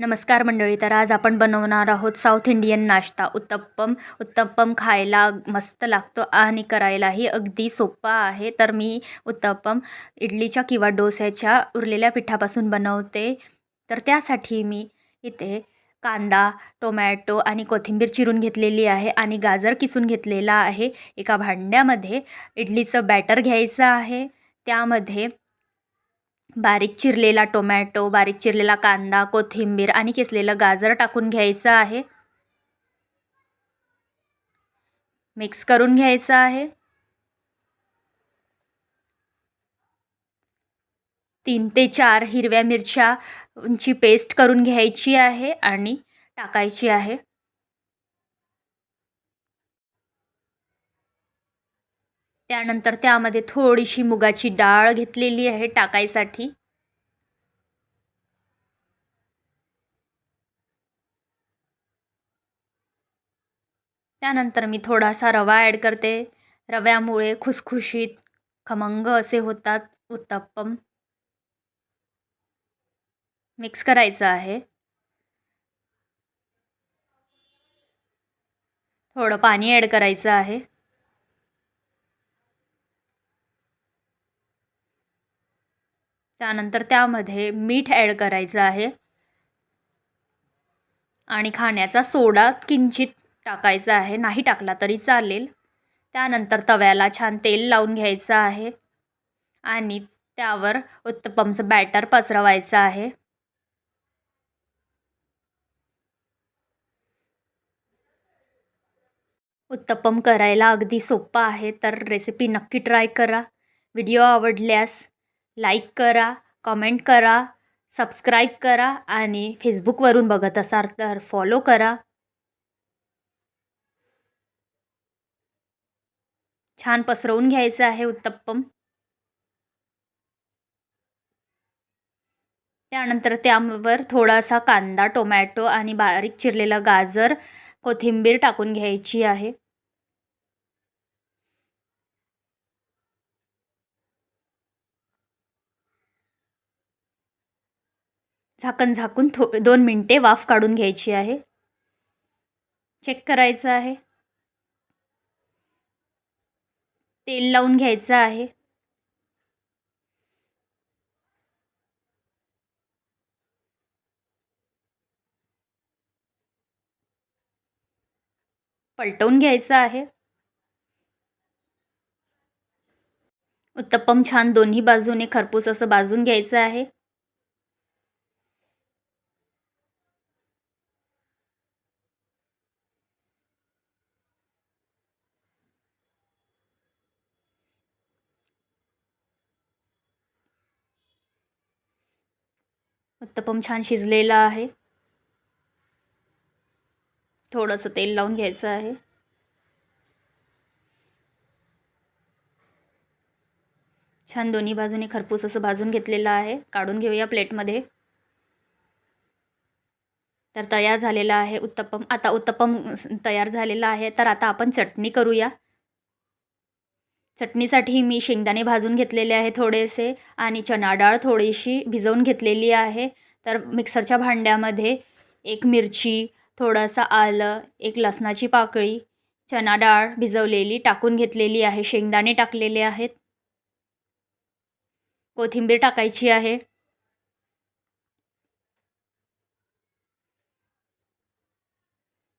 नमस्कार मंडळी तर आज आपण बनवणार आहोत साऊथ इंडियन नाश्ता. उत्तप्पम उत्तप्पम खायला मस्त लागतो आणि करायलाही अगदी सोपा आहे. तर मी उत्तप्पम इडलीच्या किंवा डोस्याच्या उरलेल्या पिठापासून बनवते. तर त्यासाठी मी इथे कांदा टोमॅटो आणि कोथिंबीर चिरून घेतलेली आहे आणि गाजर किसून घेतलेला आहे. एका भांड्यामध्ये इडलीचं बॅटर घ्यायचं आहे. त्यामध्ये बारीक चिरलेला टोमॅटो बारीक चिरलेला कांदा कोथिंबीर आणि किसलेलं गाजर टाकून घ्यायचं आहे. मिक्स करून घ्यायचं आहे. तीन ते चार हिरव्या मिरच्याची पेस्ट करून घ्यायची आहे आणि टाकायची आहे. त्यानंतर त्यामध्ये थोडीशी मुगाची डाळ घेतलेली आहे टाकायसाठी. त्यानंतर मी थोडासा रवा ॲड करते. रव्यामुळे खुसखुशीत खमंग असे होतात उत्तप्पम. मिक्स करायचं आहे. थोडं पाणी ॲड करायचं आहे. त्यानंतर त्यामध्ये मीठ ॲड करायचं आहे. आणि खाण्याचा सोडा किंचित टाकायचा आहे. नाही टाकला तरी चालेल. त्यानंतर तव्याला छान तेल लावून घ्यायचं आहे. आणि त्यावर उत्तपमचं बॅटर पसरवायचं आहे. उत्तपम करायला अगदी सोपं आहे. तर रेसिपी नक्की ट्राय करा. व्हिडिओ आवडल्यास लाईक करा कमेंट करा सबस्क्राईब करा आणि फेसबुकवरून बघत असाल तर फॉलो करा. छान पसरवून घ्यायचं आहे उत्तप्पम. त्यानंतर त्यावर थोडासा कांदा टोमॅटो आणि बारीक चिरलेला गाजर कोथिंबीर टाकून घ्यायची आहे. झाकण झाकून थो दोन मिनटे वाफ काढून घ्यायची आहे. चेक करायचं आहे. तेल लावून घ्यायचं आहे. पलटवून घ्यायचं आहे. उत्तप्पम छान दोन्ही बाजूने खरपूस असं बाजून घ्यायचं आहे. उत्तपम छान शिजलेला आहे. थोडंसं तेल लावून घ्यायचं आहे. छान दोन्ही बाजूने खरपूस असं भाजून घेतलेलं आहे. काढून घेऊया प्लेटमध्ये. तर तयार झालेला आहे उत्तप्पम आता उत्तप्पम तयार झालेला आहे. तर आता आपण चटणी करूया. चटणीसाठी मी शेंगदाणे भाजून घेतलेले आहे थोडेसे आणि चणा डाळ थोडीशी भिजवून घेतलेली आहे. तर मिक्सरच्या भांड्यामध्ये एक मिरची थोडंसं आलं एक लसणाची पाकळी चणा डाळ भिजवलेली टाकून घेतलेली आहे. शेंगदाणे टाकलेले आहेत. कोथिंबीर टाकायची आहे.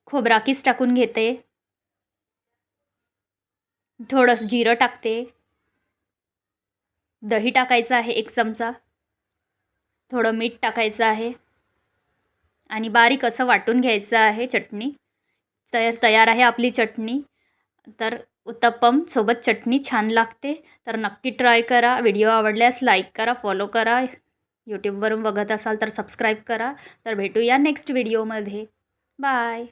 खोबराकीस टाकून घेते. थोडंसं जिरं टाकते. दही टाकायचं आहे एक चमचा. थोडं मीठ टाकायचं आहे. आणि बारीक असं वाटून घ्यायचं आहे चटणी. तयार तयार आहे आपली चटणी. तर उत्तप्पम सोबत चटणी छान लागते. तर नक्की ट्राय करा. व्हिडिओ आवडल्यास लाईक करा फॉलो करा. यूट्यूबवरून बघत असाल तर सबस्क्राईब करा. तर भेटूया नेक्स्ट व्हिडिओमध्ये. बाय.